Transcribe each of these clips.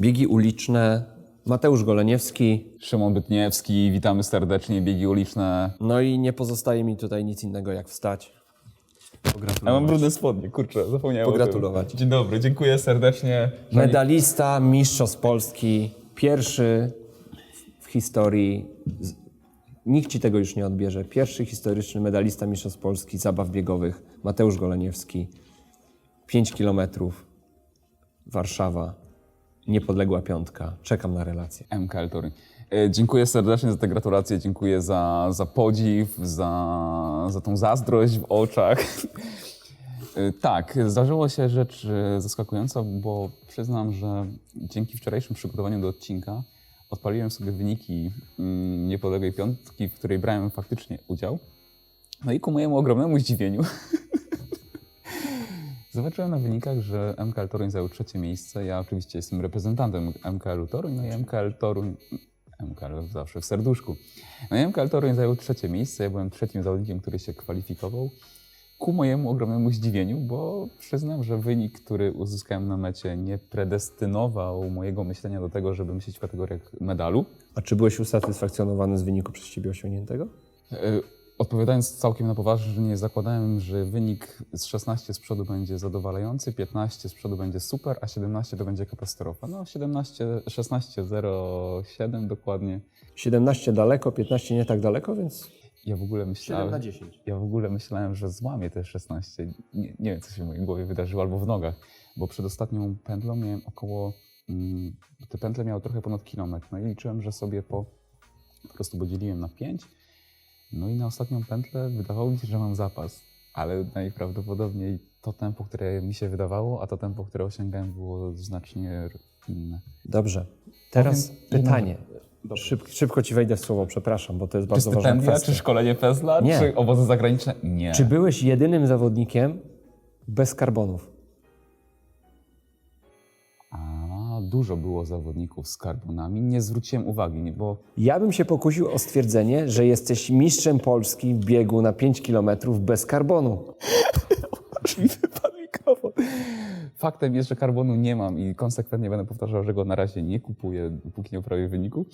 Biegi uliczne, Mateusz Goleniewski. Szymon Bytniewski, witamy serdecznie, biegi uliczne. No i nie pozostaje mi tutaj nic innego jak wstać. Ja mam brudne spodnie, kurczę, zapomniałem o tym. Pogratulować. Dzień dobry, dziękuję serdecznie. Medalista, mistrzostw Polski, pierwszy w historii, nikt ci tego już nie odbierze, pierwszy historyczny medalista mistrzostw Polski zabaw biegowych, Mateusz Goleniewski. 5 kilometrów, Warszawa, niepodległa piątka. Czekam na relację. MKL Toruń. E, Dziękuję serdecznie za te gratulacje, dziękuję za, za podziw, za, za tą zazdrość w oczach. E, Tak, zdarzyła się rzecz e, zaskakująca, bo przyznam, że dzięki wczorajszym przygotowaniu do odcinka odpaliłem sobie wyniki mm, niepodległej piątki, w której brałem faktycznie udział. No i ku mojemu ogromnemu zdziwieniu Zobaczyłem na wynikach, że MKL Toruń zajął trzecie miejsce. Ja oczywiście jestem reprezentantem MKL-u Toruń, no i MKL Toruń, MKL zawsze w serduszku. No i MKL Toruń zajął trzecie miejsce. Ja byłem trzecim zawodnikiem, który się kwalifikował. Ku mojemu ogromnemu zdziwieniu, bo przyznam, że wynik, który uzyskałem na mecie, nie predestynował mojego myślenia do tego, żeby myśleć w kategoriach medalu. A czy byłeś usatysfakcjonowany z wyniku przez ciebie osiągniętego? E, Odpowiadając całkiem na poważnie, zakładałem, że wynik z 16 z przodu będzie zadowalający, 15 z przodu będzie super, a 17 to będzie katastrofa. No 17, 16, 0,7 dokładnie. 17 daleko, 15 nie tak daleko, więc Ja w ogóle 7 myślałem, na 10. ja w ogóle myślałem, że złamię te 16. Nie, nie wiem, co się w mojej głowie wydarzyło, albo w nogach, bo przed ostatnią pętlą miałem około, mm, te pętle miały trochę ponad kilometr, no i liczyłem, że sobie po, po prostu podzieliłem na 5, no i na ostatnią pętlę wydawało mi się, że mam zapas, ale najprawdopodobniej to tempo, które mi się wydawało, a to tempo, które osiągałem było znacznie inne. Dobrze. Teraz Powiem pytanie. Szyb, szybko ci wejdę w słowo, przepraszam, bo to jest Czy bardzo ważna kwestia. czy szkolenie Pezla, Nie. czy obozy zagraniczne? Nie. Czy byłeś jedynym zawodnikiem bez karbonów? Dużo było zawodników z karbonami. Nie zwróciłem uwagi, nie, bo Ja bym się pokusił o stwierdzenie, że jesteś mistrzem Polski w biegu na 5 km bez karbonu. aż mi wypadł mikrofon. Faktem jest, że karbonu nie mam i konsekwentnie będę powtarzał, że go na razie nie kupuję, póki nie uprawię wyniku.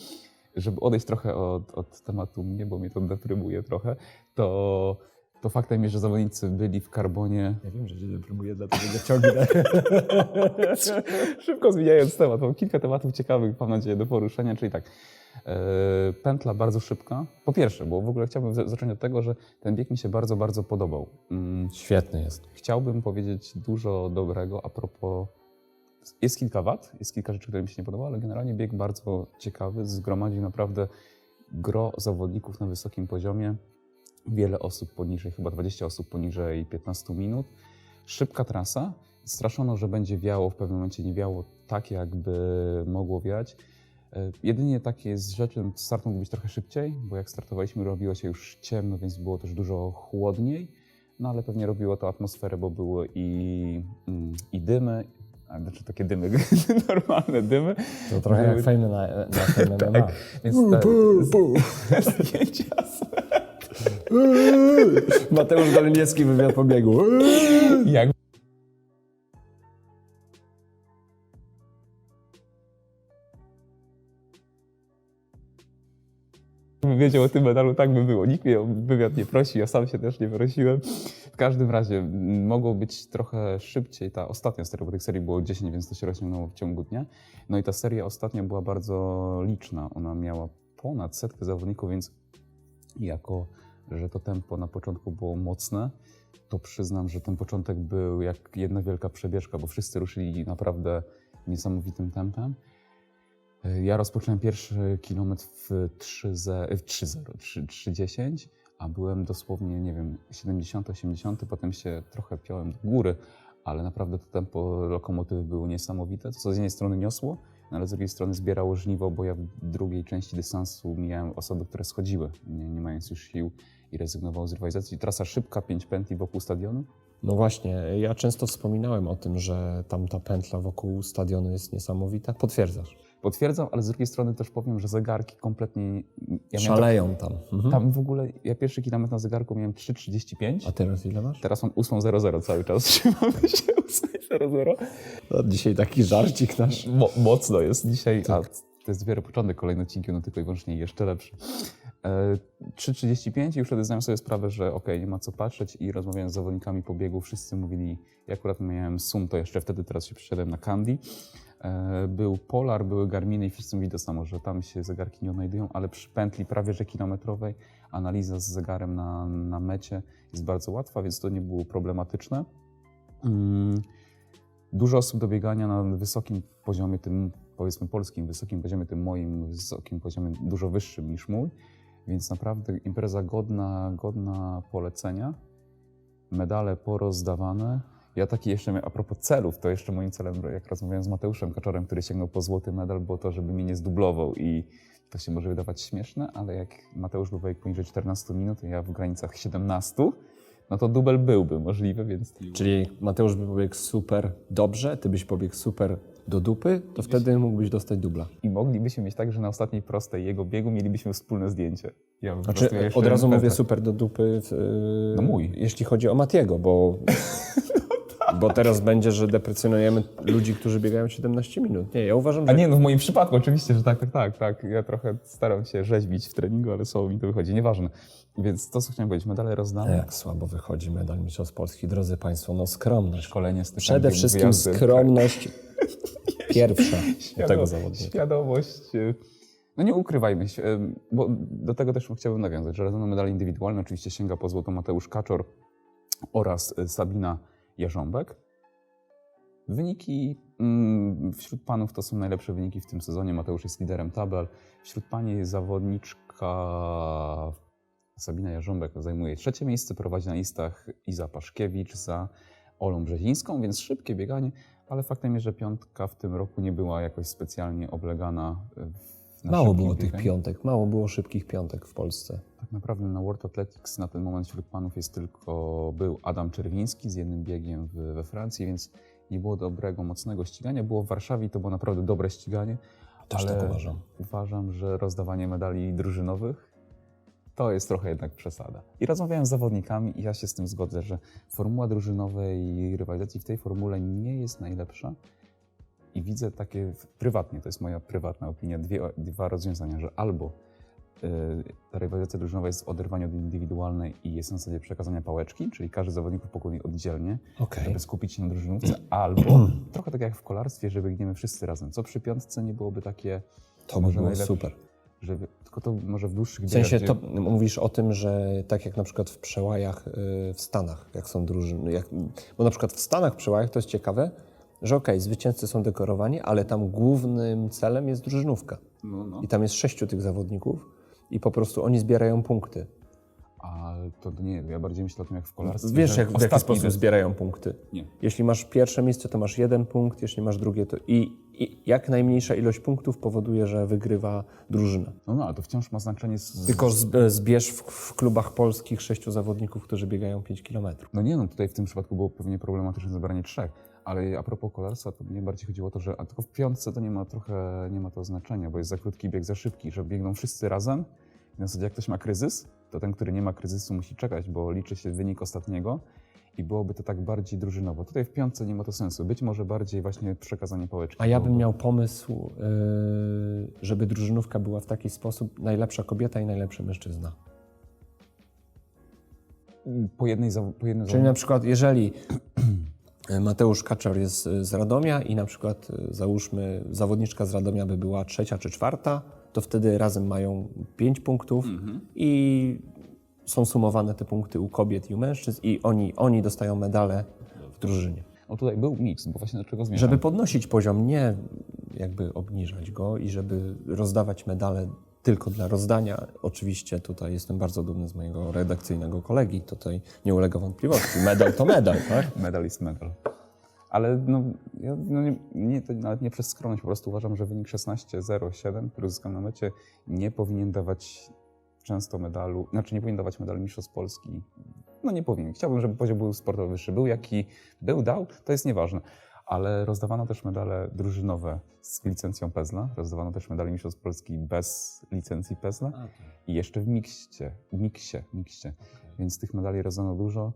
Żeby odejść trochę od, od tematu mnie, bo mnie to deprymuje trochę, to, to faktem jest, że zawodnicy byli w karbonie. Ja wiem, że cię deprymuje, dlatego go ciągnę. Szybko zmieniając temat, mam kilka tematów ciekawych, mam nadzieję, do poruszenia, czyli tak. e, Pętla bardzo szybka. Po pierwsze, bo w ogóle chciałbym za- zacząć od tego, że ten bieg mi się bardzo, bardzo podobał. Mm, Świetny jest. Chciałbym powiedzieć dużo dobrego a propos. Jest kilka wad, jest kilka rzeczy, które mi się nie podobały, ale generalnie bieg bardzo ciekawy. Zgromadził naprawdę gro zawodników na wysokim poziomie. Wiele osób poniżej, chyba 20 osób poniżej 15 minut. Szybka trasa. Straszono, że będzie wiało, w pewnym momencie nie wiało tak, jakby mogło wiać. E, Jedynie takie jest rzecz, że start mógł być trochę szybciej, bo jak startowaliśmy, robiło się już ciemno, więc było też dużo chłodniej. No ale pewnie robiło to atmosferę, bo były i, mm, i dymy, a znaczy takie dymy, normalne dymy. To trochę jak Były- fejmy na, na fejmy MMA. Więc te, te zdjęcia są- Mateusz Goleniewski wywiad po biegu. jak Gdybym wiedział o tym medalu, tak by było. Nikt mnie o wywiad nie prosi, ja sam się też nie prosiłem. W każdym razie mogło być trochę szybciej ta ostatnia seria, bo tych serii było 10, więc to się rozciągnęło w ciągu dnia. No i ta seria ostatnia była bardzo liczna. Ona miała ponad setkę zawodników, więc jako, że to tempo na początku było mocne, to przyznam, że ten początek był jak jedna wielka przebieżka, bo wszyscy ruszyli naprawdę niesamowitym tempem. Ja rozpocząłem pierwszy kilometr w 3.0, w 3.0, 3 3.10, a byłem dosłownie, nie wiem, 70, 80, potem się trochę piąłem do góry, ale naprawdę to tempo lokomotywy było niesamowite, co z jednej strony niosło, ale z drugiej strony zbierało żniwo, bo ja w drugiej części dystansu mijałem osoby, które schodziły, nie, nie mając już sił i rezygnowały z rywalizacji. Trasa szybka, 5 pętli wokół stadionu. No właśnie, ja często wspominałem o tym, że tam ta pętla wokół stadionu jest niesamowita. Potwierdzasz. Potwierdzam, ale z drugiej strony też powiem, że zegarki kompletnie... nie- Ja Szaleją tam. Mhm. tak- tam w ogóle, ja pierwszy kilometr na zegarku miałem 3,35, A teraz ile masz? teraz mam 8,00 cały czas, trzymamy się 8,00. No, dzisiaj taki żarcik nasz. Mo mocno jest dzisiaj, a to jest dopiero początek, kolejne odcinki, no tylko i wyłącznie jeszcze lepszy. E, 3.35 i już wtedy zdałem sobie sprawę, że okej, nie ma co patrzeć i rozmawiałem z zawodnikami po biegu, wszyscy mówili, ja akurat miałem Sum, to jeszcze wtedy, teraz się przesiadłem na Candy. E, Był Polar, były Garminy i wszyscy mówili to samo, że tam się zegarki nie odnajdują, ale przy pętli prawie że kilometrowej analiza z zegarem na, na mecie jest bardzo łatwa, więc to nie było problematyczne. Mm, Dużo osób do biegania na wysokim poziomie, tym powiedzmy polskim wysokim poziomie, tym moim wysokim poziomie, dużo wyższym niż mój, więc naprawdę impreza godna, godna polecenia. Medale porozdawane. Ja taki jeszcze, miałem- a propos celów, to jeszcze moim celem, jak rozmawiałem z Mateuszem Kaczorem, który sięgnął po złoty medal, było to, żeby mnie nie zdublował i to się może wydawać śmieszne, ale jak Mateusz był biegł poniżej 14 minut, a ja w granicach 17, no to dubel byłby możliwy, więc Czyli Mateusz by pobiegł super dobrze, ty byś pobiegł super do dupy, to wtedy mógłbyś dostać dubla. I moglibyśmy mieć tak, że na ostatniej prostej jego biegu mielibyśmy wspólne zdjęcie. Ja Znaczy, od razu mówię super do dupy, w, yy, No mój. jeśli chodzi o Matiego, bo, bo teraz będzie, że deprecjonujemy ludzi, którzy biegają 17 minut. Nie, ja uważam, A że nie, no w moim przypadku oczywiście, że tak, tak, tak, tak. Ja trochę staram się rzeźbić w treningu, ale słowo mi to wychodzi, nieważne. Więc to, co chciałem powiedzieć, medale rozdane, jak słabo wychodzi medal Mistrzostw Polski. Drodzy Państwo, no skromność. szkolenie, stypendium, Przede wszystkim wyjazdy, skromność pierwsza do Świadom- tego zawodnika. Świadomość. y, No nie ukrywajmy się, y, bo do tego też chciałbym nawiązać, że rozdano medale indywidualne oczywiście sięga po złoto Mateusz Kaczor oraz y, Sabina Jarząbek. Wyniki mm, wśród panów to są najlepsze wyniki w tym sezonie. Mateusz jest liderem tabel. Wśród pani zawodniczka Sabina Jarząbek zajmuje trzecie miejsce, prowadzi na listach Iza Paszkiewicz za Olą Brzezińską, więc szybkie bieganie, ale faktem jest, że piątka w tym roku nie była jakoś specjalnie oblegana. w- na Mało było tych piątek, mało było szybkich piątek w Polsce. Tak naprawdę na World Athletics na ten moment wśród panów jest tylko był Adam Czerwiński z jednym biegiem w, we Francji, więc nie było dobrego, mocnego ścigania. Było w Warszawie i to było naprawdę dobre ściganie. Też ale tak uważam. Uważam, że rozdawanie medali drużynowych to jest trochę jednak przesada. I rozmawiałem z zawodnikami i ja się z tym zgodzę, że formuła drużynowej rywalizacji w tej formule nie jest najlepsza. I widzę takie prywatnie, to jest moja prywatna opinia, dwie, dwa rozwiązania, że albo y, ta rywalizacja drużynowa jest w oderwaniu od indywidualnej i jest na zasadzie przekazania pałeczki, czyli każdy zawodnik pokonuje oddzielnie, Okej. żeby skupić się na drużynówce, albo trochę tak jak w kolarstwie, że biegniemy wszyscy razem. Co przy piątce nie byłoby takie, To by może było super. żeby, tylko to może w dłuższych W sensie biegach, to mówisz o tym, że tak jak na przykład w przełajach y, w Stanach, jak są drużyny, jak, bo na przykład w Stanach w przełajach to jest ciekawe, że okej, zwycięzcy są dekorowani, ale tam głównym celem jest drużynówka. No, no. I tam jest sześciu tych zawodników i po prostu oni zbierają punkty. A to nie, ja bardziej myślę o tym jak w kolarstwie. Wiesz, jak, w jaki sposób zbierają punkty. Nie. Jeśli masz pierwsze miejsce, to masz jeden punkt, jeśli masz drugie, to i, i jak najmniejsza ilość punktów powoduje, że wygrywa drużyna. No, no, ale to wciąż ma znaczenie. Z... Tylko zbierz w, w klubach polskich sześciu zawodników, którzy biegają 5 kilometrów. No nie, no tutaj w tym przypadku było pewnie problematyczne zebranie trzech. Ale a propos kolarstwa, to mnie bardziej chodziło o to, że a tylko w piątce to nie ma trochę, nie ma to znaczenia, bo jest za krótki bieg, za szybki, że biegną wszyscy razem. I na zasadzie jak ktoś ma kryzys, to ten, który nie ma kryzysu musi czekać, bo liczy się wynik ostatniego i byłoby to tak bardziej drużynowo. Tutaj w piątce nie ma to sensu. Być może bardziej właśnie przekazanie pałeczki. A ja bym miał pomysł, yy, żeby drużynówka była w taki sposób najlepsza kobieta i najlepszy mężczyzna. Po jednej, za- po jednym Czyli na przykład, jeżeli Mateusz Kaczor jest z Radomia i na przykład y, załóżmy zawodniczka z Radomia by była trzecia czy czwarta, to wtedy razem mają pięć punktów i są sumowane te punkty u kobiet i u mężczyzn i oni, oni dostają medale w drużynie. O tutaj był miks, bo właśnie do czego zmierzam. Żeby podnosić poziom, nie jakby obniżać go i żeby rozdawać medale tylko dla rozdania. Oczywiście tutaj jestem bardzo dumny z mojego redakcyjnego kolegi, tutaj nie ulega wątpliwości. Medal to medal, tak? Medal jest medal. Ale no, ja no nie, nie, to nawet nie przez skromność, po prostu uważam, że wynik 16-0-7, który uzyskam na mecie, nie powinien dawać często medalu, znaczy nie powinien dawać medalu Mistrzostw Polski. No nie powinien. Chciałbym, żeby poziom był sportowy wyższy. Był jaki był, dał, to jest nieważne. Ale rozdawano też medale drużynowe z licencją PEZLA, rozdawano też medale Mistrzostw Polski bez licencji PEZLA i jeszcze w mikście, miksie, mikście. Więc tych medali rozdano dużo.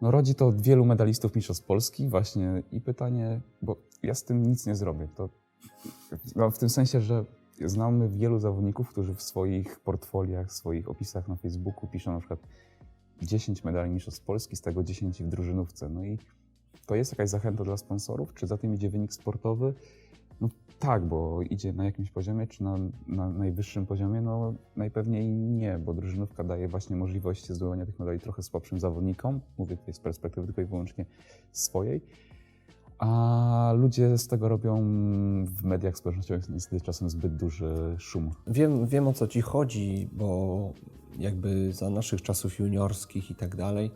No rodzi to wielu medalistów Mistrzostw Polski właśnie i pytanie, bo ja z tym nic nie zrobię. To, no, w tym sensie, że znamy wielu zawodników, którzy w swoich portfoliach, w swoich opisach na Facebooku piszą na przykład 10 medali Mistrzostw Polski, z tego 10 w drużynówce. No i to jest jakaś zachęta dla sponsorów? Czy za tym idzie wynik sportowy? No tak, bo idzie na jakimś poziomie, czy na, na najwyższym poziomie? No najpewniej nie, bo drużynówka daje właśnie możliwość zdobywania tych medali trochę słabszym zawodnikom. Mówię tutaj z perspektywy tylko i wyłącznie swojej. A ludzie z tego robią w mediach społecznościowych niestety czasem zbyt duży szum. Wiem, wiem o co ci chodzi, bo jakby za naszych czasów juniorskich i tak dalej,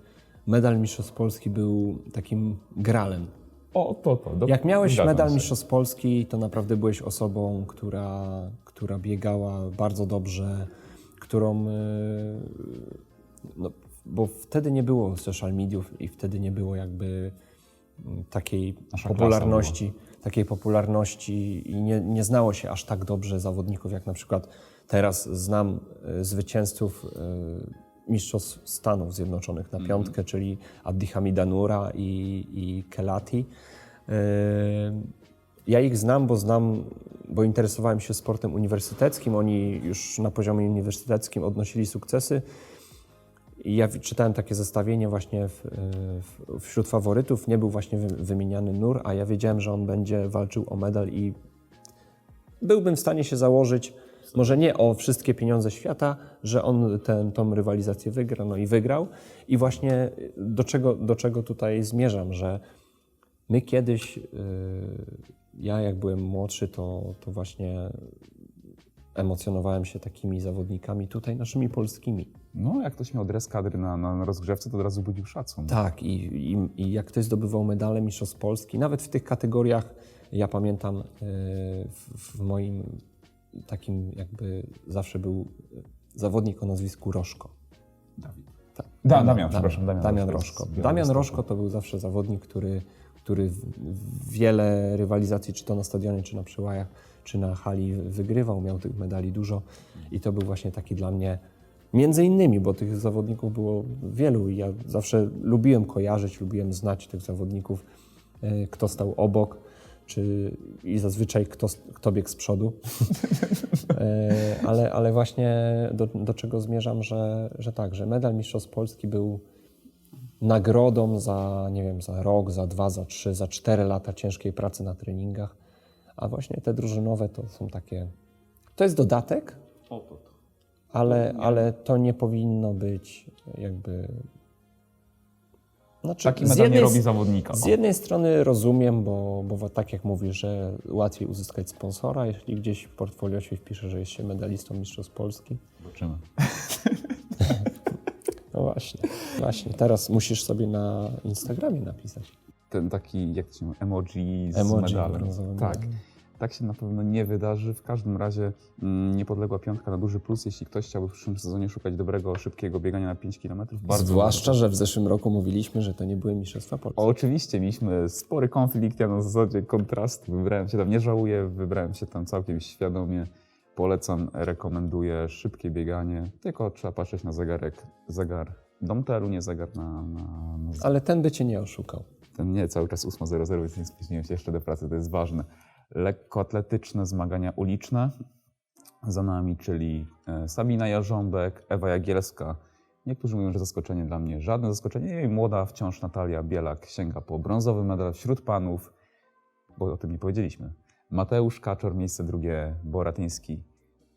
medal Mistrzostw Polski był takim gralem. O, to, to. do- Jak miałeś zgadzam medal się. Mistrzostw Polski, to naprawdę byłeś osobą, która, która biegała bardzo dobrze, którą. e, No, bo wtedy nie było social mediów i wtedy nie było jakby mm, takiej Nasza popularności, takiej popularności i nie, nie znało się aż tak dobrze zawodników, jak na przykład teraz znam e, zwycięzców e, Mistrzostw Stanów Zjednoczonych na piątkę, czyli Abdi Hamidanura i, i Kelati. E, Ja ich znam, bo znam, bo interesowałem się sportem uniwersyteckim. Oni już na poziomie uniwersyteckim odnosili sukcesy. I ja czytałem takie zestawienie właśnie w, w, wśród faworytów. Nie był właśnie wy, wymieniany Nur, a ja wiedziałem, że on będzie walczył o medal i byłbym w stanie się założyć, może nie o wszystkie pieniądze świata, że on tę tą rywalizację wygra, no i wygrał. I właśnie do czego, do czego tutaj zmierzam, że my kiedyś, yy, ja jak byłem młodszy, to, to właśnie emocjonowałem się takimi zawodnikami tutaj naszymi polskimi. No, jak ktoś miał dres kadry na, na rozgrzewce, to od razu budził szacun. Tak, i, i, i jak ktoś zdobywał medale Mistrzostw Polski, nawet w tych kategoriach, ja pamiętam yy, w, w moim takim jakby zawsze był zawodnik o nazwisku Roszko. Dawid. Tak. Da, Damian, przepraszam, Damian, Damian Roszko. Roszko. Damian. Roszko to był zawsze zawodnik, który, który wiele rywalizacji, czy to na stadionie, czy na przełajach, czy na hali wygrywał, miał tych medali dużo i to był właśnie taki dla mnie, między innymi, bo tych zawodników było wielu i ja zawsze lubiłem kojarzyć, lubiłem znać tych zawodników, e, kto stał obok, czy i zazwyczaj kto, kto biegł z przodu. E, ale, ale właśnie do, do czego zmierzam, że, że tak, że medal Mistrzostw Polski był nagrodą za, nie wiem, za rok, za dwa, za trzy, za cztery lata ciężkiej pracy na treningach, a właśnie te drużynowe to są takie, to jest dodatek, ale, ale to nie powinno być jakby... Znaczy, Taki z medal nie jednej robi s- zawodnika. z jednej strony rozumiem, bo, bo tak jak mówisz, że łatwiej uzyskać sponsora, jeśli gdzieś w portfolio się wpisze, że jest się medalistą Mistrzostw Polski. Zobaczymy. No właśnie, właśnie. Teraz musisz sobie na Instagramie napisać. Ten taki, jak to się mówi, emoji z Emoji medalem. Tak. medalem. Tak się na pewno nie wydarzy. W każdym razie mm, niepodległa piątka na duży plus. Jeśli ktoś chciałby w przyszłym sezonie szukać dobrego, szybkiego biegania na 5 km, bardzo Zwłaszcza, że w zeszłym roku mówiliśmy, że to nie były Mistrzostwa Polski. Oczywiście, mieliśmy spory konflikt, ja na zasadzie kontrastu wybrałem się tam, nie żałuję, wybrałem się tam całkiem świadomie. Polecam, rekomenduję szybkie bieganie, tylko trzeba patrzeć na zegarek, zegar Domteru, nie zegar na, na, na Ale ten by cię nie oszukał. ten nie, cały czas 8.00, więc nie spóźniłem się jeszcze do pracy, to jest ważne. Lekkoatletyczne zmagania uliczne za nami, czyli e, Sabina Jarząbek, Ewa Jagielska. Niektórzy mówią, że zaskoczenie dla mnie. Żadne zaskoczenie. Nie wiem, młoda wciąż Natalia Bielak sięga po brązowy medal wśród panów, bo o tym nie powiedzieliśmy. Mateusz Kaczor, miejsce drugie, Boratyński.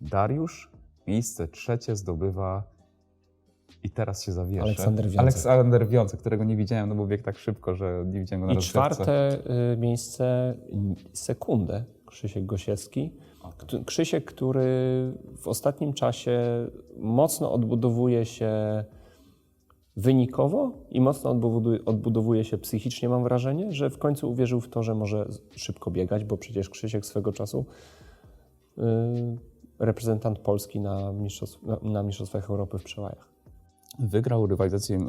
Dariusz, miejsce trzecie zdobywa i teraz się zawieszę. Aleksander Wiącek. Aleksander Wiącek, którego nie widziałem, no bo biegł tak szybko, że nie widziałem go na I rozgrzewce. czwarte y, miejsce, sekundę, Krzysiek Gosiewski. Krzysiek, który w ostatnim czasie mocno odbudowuje się wynikowo i mocno odbudowuje, się psychicznie, mam wrażenie, że w końcu uwierzył w to, że może szybko biegać, bo przecież Krzysiek swego czasu y, reprezentant Polski na, mistrzostw, na, na Mistrzostwach Europy w przełajach. Wygrał rywalizację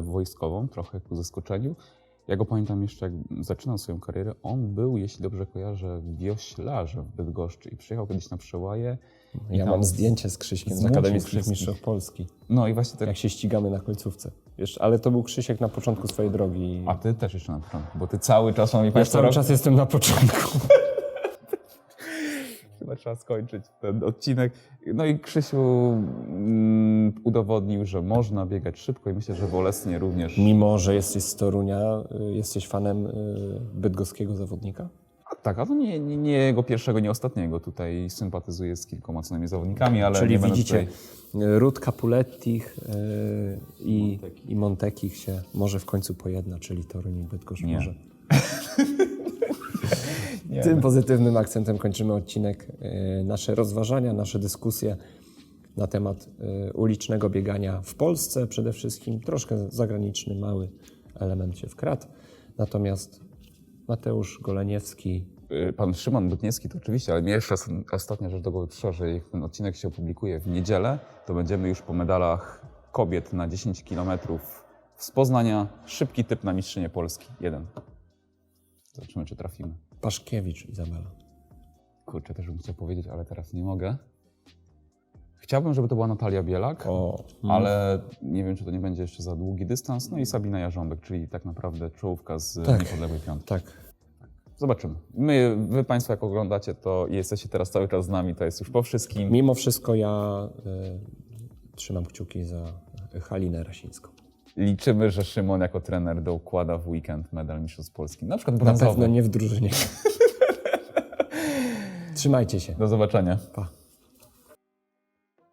wojskową, trochę ku zaskoczeniu. Ja go pamiętam jeszcze, jak zaczynał swoją karierę. On był, jeśli dobrze kojarzę, wioślarzem w Bydgoszczy i przyjechał kiedyś na Przełaje. Ja tam mam zdjęcie z Krzyśkiem z zmusił Akademickich. Mistrzów Polski. No i właśnie tak. Jak się ścigamy na końcówce. Ale to był Krzysiek na początku swojej drogi. A ty też jeszcze na początku, bo ty cały czas, szanowni ja cały rok- czas jestem na początku. Trzeba skończyć ten odcinek. No i Krzysiu mm, udowodnił, że można biegać szybko i myślę, że bolesnie również. Mimo, że jesteś z Torunia, y, jesteś fanem y, bydgoskiego zawodnika? A tak, a to nie, nie, nie jego pierwszego, nie ostatniego. Tutaj sympatyzuję z kilkoma co najmniej zawodnikami, ale Czyli nie będę widzicie, Tutaj... y, Ród Capulettich y, i, i Montekich się może w końcu pojedna, czyli Toruń i Bydgoszcz Nie. może. Nie, Tym pozytywnym akcentem kończymy odcinek. y, Nasze rozważania, nasze dyskusje na temat y, ulicznego biegania w Polsce przede wszystkim. Troszkę zagraniczny, mały element się wkradł. Natomiast Mateusz Goleniewski, Y, Pan Szymon Butniewski to oczywiście, ale mnie jeszcze os- ostatnia rzecz do głowy przyszła, że jak ten odcinek się opublikuje w niedzielę, to będziemy już po medalach kobiet na 10 km z Poznania. Szybki typ na mistrzynię Polski. Jeden. Zobaczymy, czy trafimy. Paszkiewicz Izabela. Kurczę, też bym chciał powiedzieć, ale teraz nie mogę. Chciałbym, żeby to była Natalia Bielak, O, ale nie wiem, czy to nie będzie jeszcze za długi dystans. No i Sabina Jarząbek, czyli tak naprawdę czołówka z Tak. niepodległej piątki. tak. Zobaczymy. My, wy Państwo, jak oglądacie to jesteście teraz cały czas z nami, to jest już po wszystkim. Mimo wszystko ja y, trzymam kciuki za Halinę Rasińską. Liczymy, że Szymon jako trener dokłada w weekend medal Mistrzostw Polski. Na przykład Na brązowy. pewno nie w drużynie. Trzymajcie się. Do zobaczenia. Pa.